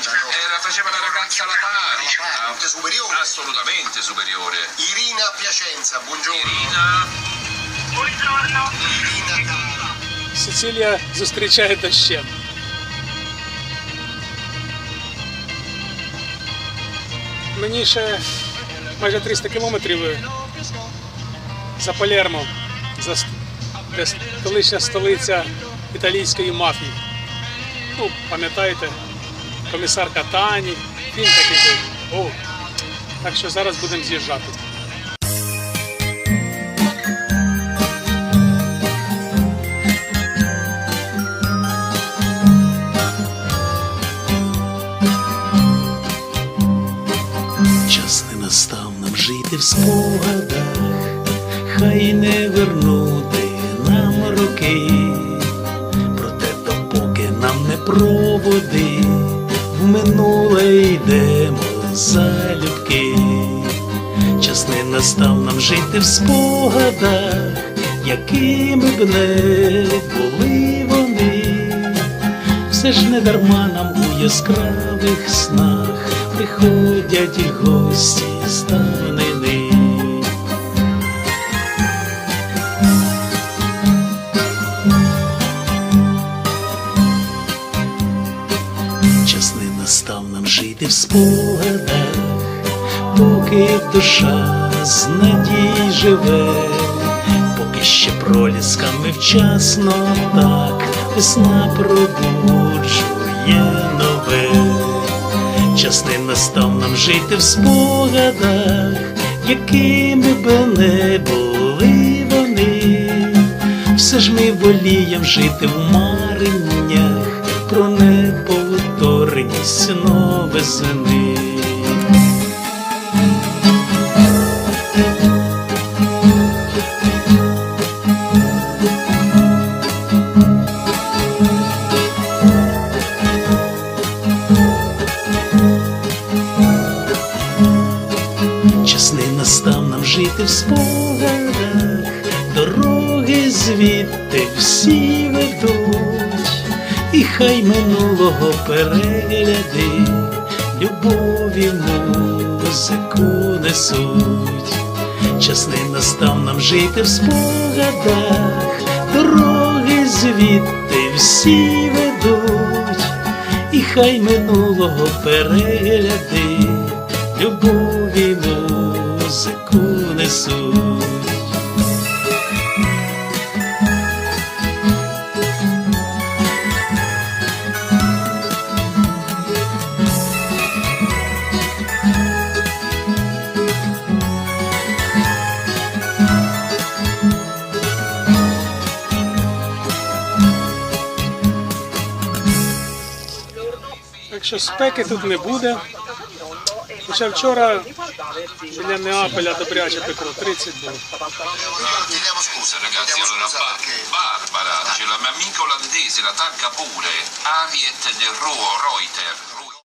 Eh, la faceva la ragazza alla pari. Superiore. Assolutamente superiore. Irina Piacenza, buongiorno. Irina, Irina cara. Сицилія зустрічає дощем. Мені ще майже 300 кілометрів за Палермо, за колишня столиця італійської мафії. Ну, пам'ятаєте, комісар Катані, фільм такий. О, так що зараз будемо з'їжджати. Час не настав нам жити в спогадах, хай не вернути нам роки, проте допоки нам не проводи, в минуле йдемо залюбки. Час не настав нам жити в спогадах, якими б не були вони все ж не дарма нам у яскравих снах приходять і гості з. В спогадах, поки душа з надій живе, поки ще пролісками вчасно так весна пробуджує нове. Час не настав нам жити в спогадах, якими би не були вони. Все ж ми волієм жити в мареннях про неповторність новизни. Час не настав нам жити в спогадах, дороги звідти всі ведуть, і хай минулого перегляди, любові музику несуть. Час не настав нам жити в спогадах, дороги звідти всі ведуть, і хай минулого перегляди, любові музику несуть. Так що спеки тут не буде. Хоча вчора біля Неаполя добряче пекло 30 було. Chiediamo scusa, ragazzi, allora Barbara, c'è la mia amica olandese, la tagga pure. Ariet del Ruo Reuter.